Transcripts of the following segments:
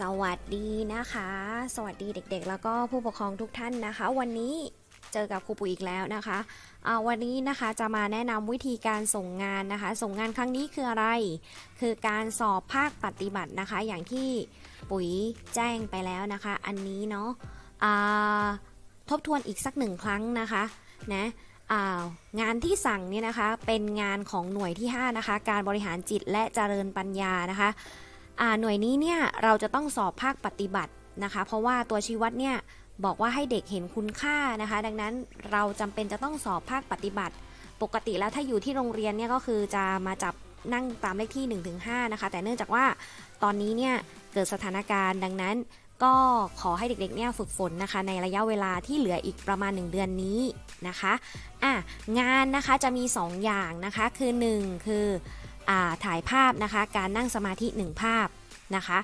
สวัสดีนะคะ สวัสดีเด็กๆ แล้วก็ผู้ปกครองทุกท่านนะคะ วันนี้เจอกับครูปุ๋ยอีกแล้วนะคะวันนี้นะคะจะมาแนะนำวิธีการส่งงานนะคะ ส่งงานครั้งนี้คืออะไร คือการสอบภาคปฏิบัตินะคะ อย่างที่ปุ๋ยแจ้งไปแล้วนะคะ อันนี้เนาะทบทวนอีกสักหนึ่งครั้งนะคะนะางานที่สั่งเนี่ยนะคะเป็นงานของหน่วยที่ 5 นะคะ การบริหารจิตและเจริญปัญญานะคะ หน่วยนี้เนี่ยเราจะต้องสอบภาคปฏิบัตินะคะ เพราะว่าตัวชี้วัดเนี่ยบอกว่าให้เด็กเห็นคุณค่านะคะ ดังนั้นเราจำเป็นจะต้องสอบภาคปฏิบัติ ปกติแล้วถ้าอยู่ที่โรงเรียนเนี่ยก็คือจะมาจับนั่งตามเลขที่ 1-5 นะคะ แต่เนื่องจากว่าตอนนี้เนี่ยเกิดสถานการณ์ดังนั้นก็ขอให้เด็กๆ เนี่ยฝึกฝนนะคะ ในระยะเวลาที่เหลืออีกประมาณ 1 เดือนนี้นะคะอะงานนะคะจะมี 2 อย่างนะคะ คือ 1 คืออ่าถ่ายภาพนะคะ การนั่งสมาธิ 1 ภาพ นะคะ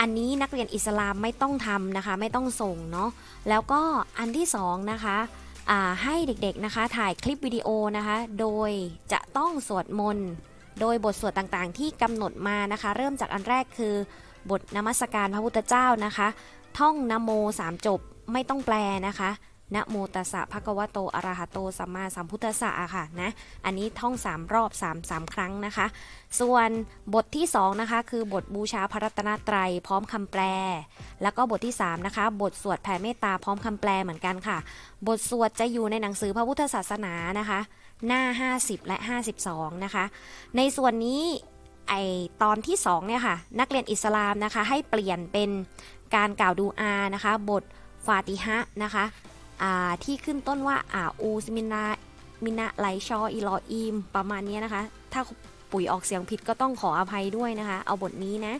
อันนี้นักเรียนอิสลามไม่ต้องทำนะคะ ไม่ต้องส่งเนาะแล้วก็อันที่2นะคะให้เด็กๆนะคะถ่ายคลิปวิดีโอนะคะ โดยจะต้องสวดมนต์โดยบทสวดต่างๆ ที่กำหนดมานะคะ เริ่มจากอันแรกคือบทนมัสการพระพุทธเจ้านะคะ ท่องนโมสามจบไม่ต้องแปลนะคะ นะโมตัสสะภะคะวะโตอะระหะโตสัมมาสัมพุทธัสสะอะค่ะนะอันนี้ท่อง3รอบ3 3 ครั้งนะคะ ส่วนบทที่2นะคะคือบทบูชาพระรัตนตรัยพร้อมคำแปล แล้วก็บทที่3นะคะบทสวดแผ่เมตตาพร้อมคำแปลเหมือนกันค่ะ บทสวดจะอยู่ในหนังสือพระพุทธศาสนานะคะ หน้า 50 และ 52 นะคะ ในส่วนนี้ไอตอนที่2เนี่ยค่ะนักเรียนอิสลามนะคะให้เปลี่ยนเป็นการกล่าวดูอานะคะ บทฟาติฮะนะคะ ที่ขึ้นต้นว่าอาอูสมินามินะไลชออีลออีม ประมาณนี้นะคะ ถ้าปุ๋ยออกเสียงผิดก็ต้องขออภัยด้วยนะคะ เอาบทนี้นะ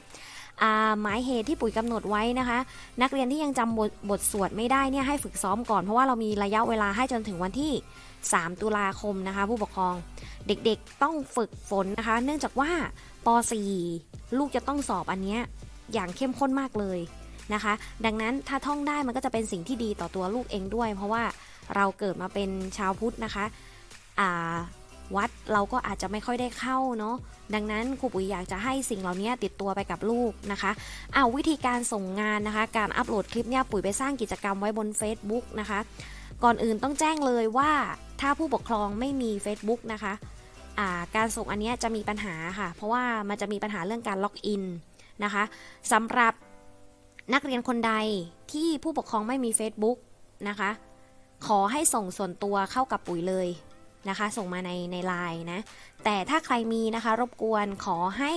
หมายเหตุที่ปุ๋ยกำหนดไว้นะคะ นักเรียนที่ยังจำบทบทสวดไม่ได้เนี่ยให้ฝึกซ้อมก่อนเพราะว่าเรามีระยะเวลาให้จนถึงวันที่ 3 ตุลาคมนะคะ ผู้ปกครองเด็กๆต้องฝึกฝนนะคะ เนื่องจากว่าป .4 ลูกจะต้องสอบอันเนี้ยอย่างเข้มข้นมากเลย นะคะ ดังนั้นถ้าท่องได้มันก็จะเป็นสิ่งที่ดีต่อตัวลูกเองด้วย เพราะว่าเราเกิดมาเป็นชาวพุทธนะคะอ่าวัดเราก็อาจจะไม่ค่อยได้เข้าเนาะดังนั้นครูปุ๋ยอยากจะให้สิ่งเหล่านี้ติดตัวไปกับลูกนะคะอ้าวิธีการส่งงานนะคะ การอัปโหลดคลิปเนี่ยปุ๋ยไปสร้างกิจกรรมไว้บน Facebook นะคะ ก่อนอื่นต้องแจ้งเลยว่าถ้าผู้ปกครองไม่มี Facebook นะคะาการส่งอันนี้จะมีปัญหาค่ะ เพราะว่ามันจะมีปัญหาเรื่องการล็อกอินนะคะสำหรับ นักเรียนคนใดที่ผู้ปกครองไม่มี Facebook นะคะ ขอให้ส่งส่วนตัวเข้ากับปุ๋ยเลยนะคะ ส่งมาในในไลน์นะ แต่ถ้าใครมีนะคะ รบกวนขอให้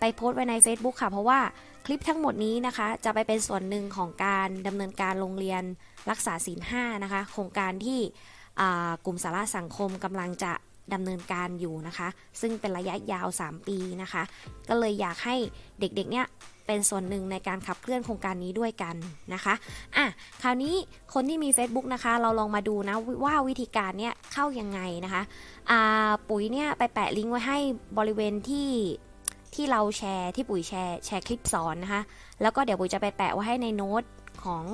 ไปโพสต์ไว้ใน Facebook ค่ะ เพราะว่าคลิปทั้งหมดนี้นะคะ จะไปเป็นส่วนหนึ่งของการดำเนินการโรงเรียนรักษาศีล5นะคะ โครงการที่กลุ่มสาระสังคมกำลังจะดำเนินการอยู่นะคะ ซึ่งเป็นระยะยาว 3 ปีนะคะ ก็เลยอยากให้เด็กๆเนี่ย เป็นส่วนหนึ่งในการขับเคลื่อนโครงการนี้ด้วยกันนะคะอะคราวนี้คนที่มี Facebook นะคะ เราลองมาดูนะว่าวิธีการเนี่ยเข้ายังไงนะคะอ่าปุ๋ยเนี่ยไปแปะลิงก์ไว้ให้บริเวณที่ที่เราแชร์ที่ปุ๋ยแชร์แชร์คลิปสอนนะคะแล้วก็เดี๋ยวปุ๋ยจะไปแปะไว้ให้ในโน้ตของ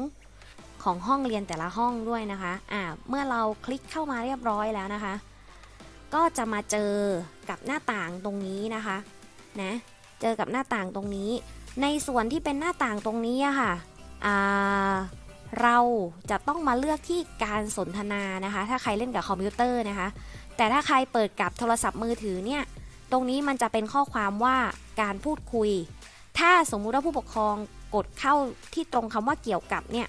ของห้องเรียนแต่ละห้องด้วยนะคะอ่าเมื่อเราคลิกเข้ามาเรียบร้อยแล้วนะคะ ก็จะมาเจอกับหน้าต่างตรงนี้นะคะนะเจอกับหน้าต่างตรงนี้ ในส่วนที่เป็นหน้าต่างตรงนี้อะค่ะเราจะต้องมาเลือกที่การสนทนานะคะ ถ้าใครเล่นกับคอมพิวเตอร์นะคะ แต่ถ้าใครเปิดกับโทรศัพท์มือถือเนี่ย ตรงนี้มันจะเป็นข้อความว่าการพูดคุย ถ้าสมมุติว่าผู้ปกครองกดเข้าที่ตรงคำว่าเกี่ยวกับเนี่ย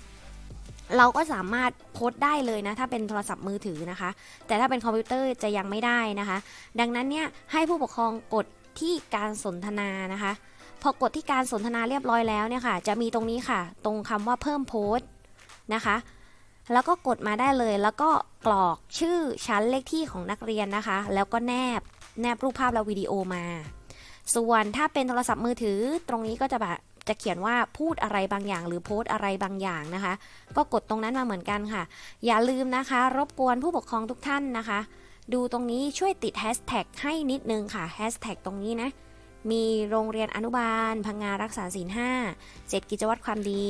เราก็สามารถโพสต์ได้เลยนะ ถ้าเป็นโทรศัพท์มือถือนะคะ แต่ถ้าเป็นคอมพิวเตอร์จะยังไม่ได้นะคะ ดังนั้นเนี่ยให้ผู้ปกครองกดที่การสนทนานะคะ พอกดที่การสนทนาเรียบร้อยแล้วเนี่ยค่ะ จะมีตรงนี้ค่ะ ตรงคำว่าเพิ่มโพสต์นะคะ แล้วก็กดมาได้เลย แล้วก็กรอกชื่อชั้นเลขที่ของนักเรียนนะคะ แล้วก็แนบแนบรูปภาพและวิดีโอมา ส่วนถ้าเป็นโทรศัพท์มือถือ ตรงนี้ก็จะแบบจะเขียนว่าพูดอะไรบางอย่าง หรือโพสอะไรบางอย่างนะคะ ก็กดตรงนั้นมาเหมือนกันค่ะ อย่าลืมนะคะ รบกวนผู้ปกครองทุกท่านนะคะ ดูตรงนี้ช่วยติดแฮชแท็กให้นิดนึงค่ะแฮชแท็กตรงนี้นะ มีโรงเรียนอนุบาล พังงารักษาศีลห้าเจ็ดกิจวัตรความดี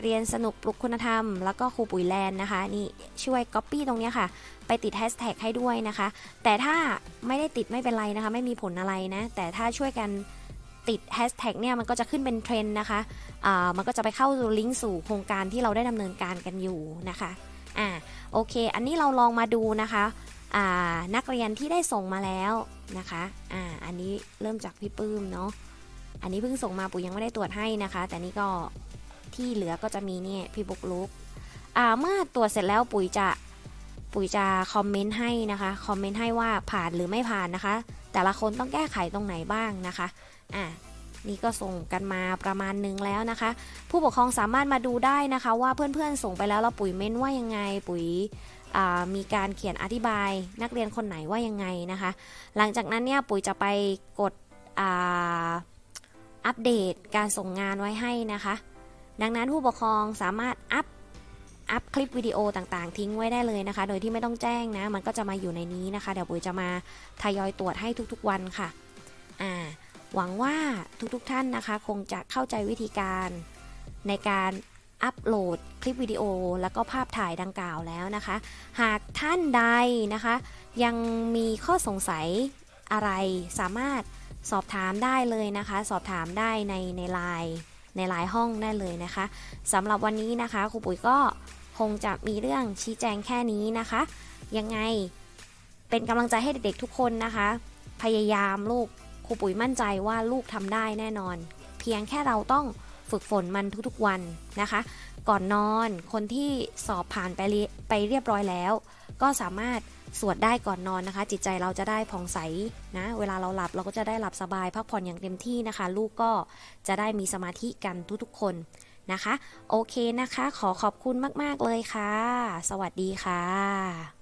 เรียนสนุกปลุกคุณธรรม แล้วก็ครูปุ๋ยแลนนะคะ นี่ช่วย Copy ตรงนี้ค่ะ ไปติดแฮชแท็กให้ด้วยนะคะ แต่ถ้าไม่ได้ติดไม่เป็นไรนะคะ ไม่มีผลอะไรนะ แต่ถ้าช่วยกันติดแฮชแท็กเนี่ยมันก็จะขึ้นเป็นเทรนด์นะคะอ่ามันก็จะไปเข้าลิงก์สู่โครงการที่เราได้ดำเนินการกันอยู่นะคะอ่าโอเค อันนี้เราลองมาดูนะคะ นักเรียนที่ได้ส่งมาแล้วนะคะอ่าอันนี้เริ่มจากพี่ปื้มเนาะ อันนี้เพิ่งส่งมาปุ๋ยยังไม่ได้ตรวจให้นะคะ แต่นี่ก็ที่เหลือก็จะมีเนี่ยพี่บุกลุกอ่าเมื่อตรวจเสร็จแล้วปุ๋ยจะปุ๋ยจะคอมเมนต์ให้นะคะคอมเมนต์ให้ว่าผ่านหรือไม่ผ่านนะคะ แต่ละคนต้องแก้ไขตรงไหนบ้างนะคะอะนี่ก็ส่งกันมาประมาณนึงแล้วนะคะ ผู้ปกครองสามารถมาดูได้นะคะ ว่าเพื่อนๆส่งไปแล้วแล้วปุ๋ยเม้นว่ายังไงปุ๋ย มีการเขียนอธิบายนักเรียนคนไหนว่ายังไงนะคะ หลังจากนั้นเนี่ยปุ๋ยจะไปกดอัปเดตการส่งงานไว้ให้นะคะ ดังนั้นผู้ปกครองสามารถอัพอัพคลิปวิดีโอต่างๆ ทิ้งไว้ได้เลยนะคะ โดยที่ไม่ต้องแจ้งนะ มันก็จะมาอยู่ในนี้นะคะ เดี๋ยวปุ๋ยจะมาทยอยตรวจให้ทุกๆวันค่ะอ่าหวังว่าทุกๆท่านนะคะ คงจะเข้าใจวิธีการในการ อัปโหลดคลิปวิดีโอแล้วก็ภาพถ่ายดังกล่าวแล้วนะคะ หากท่านใดนะคะ ยังมีข้อสงสัยอะไรสามารถสอบถามได้เลยนะคะ สอบถามได้ในในไลน์ในไลน์ห้องได้เลยนะคะสำหรับวันนี้นะคะครูปุ๋ยก็คงจะมีเรื่องชี้แจงแค่นี้นะคะ ยังไงเป็นกำลังใจให้เด็กๆทุกคนนะคะ พยายามลูกครูปุ๋ยมั่นใจว่าลูกทำได้แน่นอน เพียงแค่เราต้อง ฝึกฝนมันทุกๆวันนะคะ ก่อนนอนคนที่สอบผ่านไปเรียไปเรียบร้อยแล้ว ก็สามารถสวดได้ก่อนนอนนะคะ จิตใจเราจะได้ผ่องใสนะ เวลาเราหลับเราก็จะได้หลับสบายพักผ่อนอย่างเต็มที่นะคะ ลูกก็จะได้มีสมาธิกันทุกๆคนนะคะ โอเคนะคะ ขอขอบคุณมาก ๆ เลยค่ะ สวัสดีค่ะ